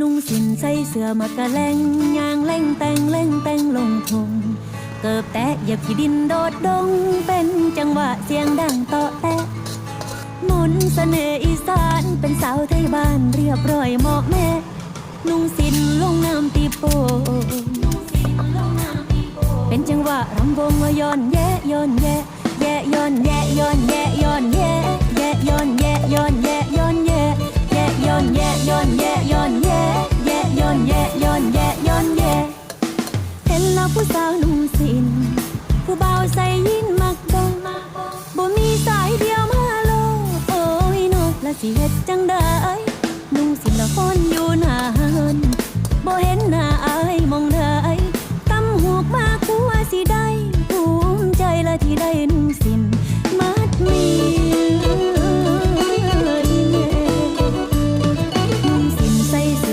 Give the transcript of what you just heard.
นุ่งสินใส่เสื้อมากะแลงยางแล่งแต่งแล่งแต่งลงทงเกิบแตะเหยียบขี้ดินโดดดง เป็นจังหวะเสียงดังเตาะแตะมนต์เสน่ห์อีสานเป็นสาวไทยบ้านเรียบร้อยเหมาะแม่ นุ่งสินลงน้ำตีโปเป็นจังหวะรำวงว่าย้อนแย่ย้อนแย่แย่ย้อนแย่ย้อนแย่ย้อนแย่แย่ย้อนแย่ย้อนแย่ย้อนแย่แย่ย้อนแย่ย้อนแย่ ผู้สาวนุ่มสิน ผู้เบาใส่ยินมักบงบ่มีสายเดียวมาโลโอ้ยนกละสิเฮ็ดจังได้นุ่งสินละฟ้นอยู่หน้าเฮินบ่เห็นหน้าอายมองได้ตำหูกมาคัวสิได้ภูมิใจละที่ได้